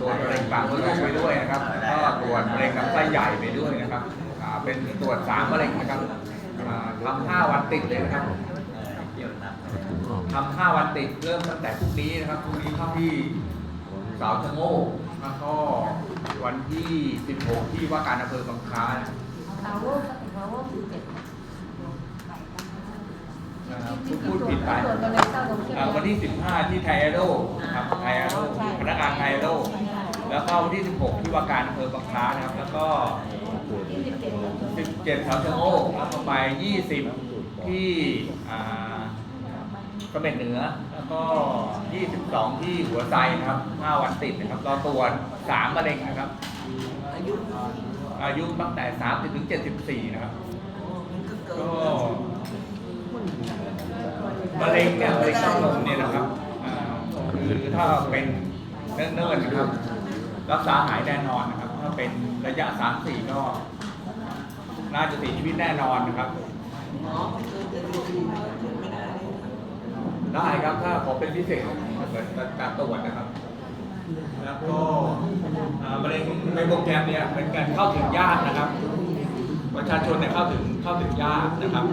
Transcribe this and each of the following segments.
ตรวจมะเร็งปากมดลูกไปด้วยนะครับก็ตรวจมะเร็งลำไส้ใหญ่ไปด้วยนะครับอ่าเป็นตรวจสามมะเร็งนะครับอ่าทำห้าวันติดเลยนะครับทำห้าวันติดเริ่มตั้งแต่พรุ่งนี้นะครับพรุ่งนี้เข้าที่สาวชะโงกแล้วก็วันที่ 16 ที่ว่าการอำเภอบางคล้านะครับ พาวเวอร์พาวเวอร์คือเจ็ดอ่าพูดพูดผิดไปตรวจมะเร็งเต้านมใช่ไหมอ่าวันที่ 15 ที่ไทแอโร่ครับไทแอโร่พนักงานไทแอโร่แล้วก็วันที่ 16 ที่ว่าการอำเภอบางคล้านะครับ แล้วก็ที่สิบเจ็ด17สาวชะโงกแล้วก็ไป 20 ที่อ่าเสม็ดเหนือ แล้วก็ 22 ที่หัวไซนะครับ 5 วันติดนะครับเราตรวจ3มะเร็งนะครับ อายุอายุตั้งแต่ 30 ถึง 74 นะครับ ก็ มะเร็งเนี่ยมะเร็งเต้านมเนี่ยนะครับอ่าคือถ้าเป็นเนิ่นๆนะครับ รักษาหายแน่นอนนะครับ ถ้าเป็นระยะ3-4ก็ น่าจะเสียชีวิตแน่นอนนะครับ หมอไม่เคยจะดูดีไม่ได้เลย ได้ครับถ้าขอเป็นพิเศษเหมือนการตรวจนะครับ แล้วก็อ่ามะเร็งในโปรแกรมเนี่ยเป็นการเข้าถึงยากนะครับ ประชาชนเนี่ยเข้าถึงเข้าถึงยากนะครับ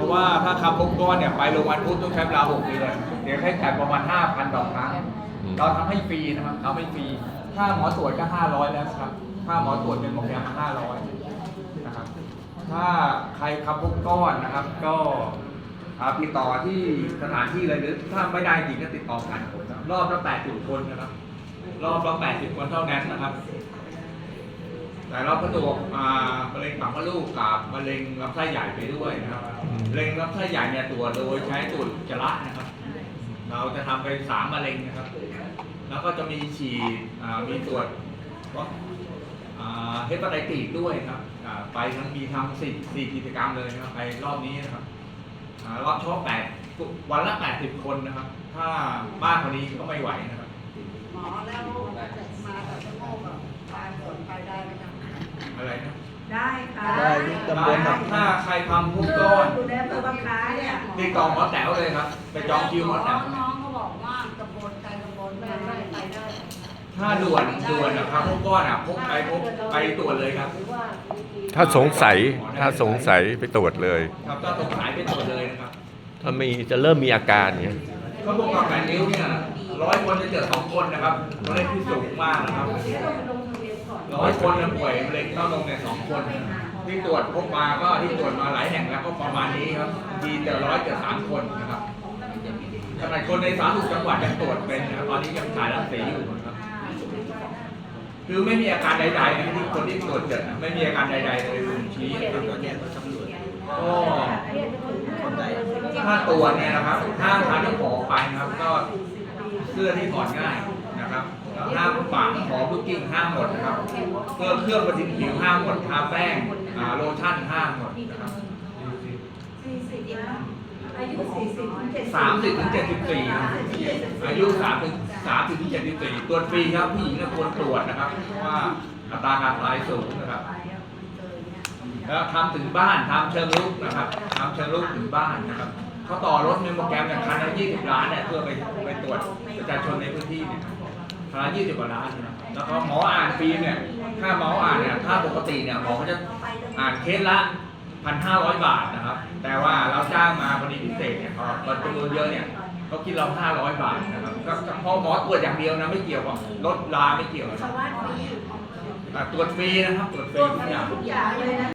ราะว่าถ้าคำพบก้อนเนี่ยไปโรงพยาบาลพุทธต้องใช้เวลา6เดือนเดี๋ยวให้จ่ายประมาณ 5,000ต่อครั้ง เราทำให้ฟรีนะครับทำให้ฟรีค่าหมอตรวจก็ 500 แล้วครับค่าหมอตรวจเป็นโปรแกรม500นะครับถ้าใครคำพบก้อนนะครับ ก็อ่าติดต่อที่สถานที่เลยหรือถ้าไม่ได้จริงก็ติดต่อผ่านผมนะครับรอบละ80 คนนะครับ รอบละ80 คนเท่านั้นนะครับ แต่เราก็ตรวจอ่ามะเร็งปากมดลูกกับมะเร็งลำไส้ใหญ่ไปด้วยนะครับมะเร็งลำไส้ใหญ่เนี่ยตรวจโดยใช้ตรวจอุจจาระนะครับ เราจะทำไปสามมะเร็งนะครับ แล้วก็จะมีฉีดอ่ามีตรวจว่าเฮปาไตติสด้วยครับอ่าไปทั้งมีทั้งสี่สี่กิจกรรมเลยนะครับไปรอบนี้นะครับอ่ารอบช่อแปดวันละแปดสิบคนนะครับ ถ้ามากกว่านี้ก็ไม่ไหวนะครับ หมอแล้วมากับสมองกับปลายฝนไปได้ไหมคะ อะไรนะ ได้ค่ะ ได้ ตำบลได้ครับถ้าใครทำทุกก้อนอยู่ในอำเภอบางคล้าเนี่ยติดต่อหมอแต๋วเลยครับ ไปจองคิวหมอแต๋วน้องเขาบอกว่าตำบลใจตำบลแม่ไม่ไปได้ถ้าด่วนด่วนนะครับพวกก้อนอะพกไปพกไปตรวจเลยครับหรือว่าถ้าสงสัยถ้าสงสัยไปตรวจเลย ครับถ้าสงสัยไปตรวจเลยนะครับ ถ้ามีจะเริ่มมีอาการเนี่ยเขาบอกว่าแปดนิ้วเนี่ยร้อยคนจะเจอสองคนนะครับตัวเลขที่สูงมากนะครับเดี๋ยวเร้อยคนจะป่วยมะเร็งเต้านมเนี่ยสองคน ที่ตรวจพบมาก็ที่ตรวจมาหลายแห่งแล้วก็ประมาณนี้ครับดีเจอร้อยเจอสามคนนะครับขนาดคนในสามสิบจังหวัดยังตรวจเป็นนะครับตอนนี้ยังถ่ายรักสีอยู่นะครับคือไม่มีอาการใดๆนะที่คนที่ตรวจเจอไม่มีอาการใดๆเลยบ่งชี้นะครับตัวเนี้ยตำรวจก็ถ้าตรวจเนี่ยนะครับห้ามทานน้ำหอมไปนะครับ ก็เสื้อที่ถอดง่าย ห้ามปากน้ำหอมลูกกิ้งห้ามหมดนะครับเครื่องเครื่องประทินผิวห้ามหมดทาแป้งอ่าโลชั่นห้ามหมดนะครับสี่สิบนะอายุสี่สิบถึงเจ็ดสามสิบถึงเจ็ดสิบสี่อายุสามถึงสามสิบถึงเจ็ดสิบสี่ตรวจฟรีครับผู้หญิงก็ควรตรวจนะครับเพราะว่าอัตราการตายสูงนะครับแล้วทำถึงบ้านทำเชิงลุกนะครับทำเชิงลุกถึงบ้านนะครับเขาต่อรถเมมโมแกรมเนี่ยคันละยี่สิบล้านเนี่ยเพื่อไปไปตรวจประชาชนในพื้นที่เนี่ย คันละยี่สิบกว่าล้านนะครับแล้วก็หมออ่านฟรีเนี่ยค่าหมออ่านเนี่ยถ้าปกติเนี่ยหมอเขาจะอ่านเคสละพันห้าร้อยบาทนะครับ แต่ว่าเราจ้างมาพอดีพิเศษเนี่ยพอเปิดจำนวนเยอะเนี่ยเขาคิดเราห้าร้อยบาทนะครับก็ก็พอหมอตรวจอย่างเดียวนะไม่เกี่ยวกับลดลาไม่เกี่ยวนะชาวบ้านฟรีอะตรวจฟรีนะครับตรวจฟรีทุกอย่าง ทุกอย่างเลยนะ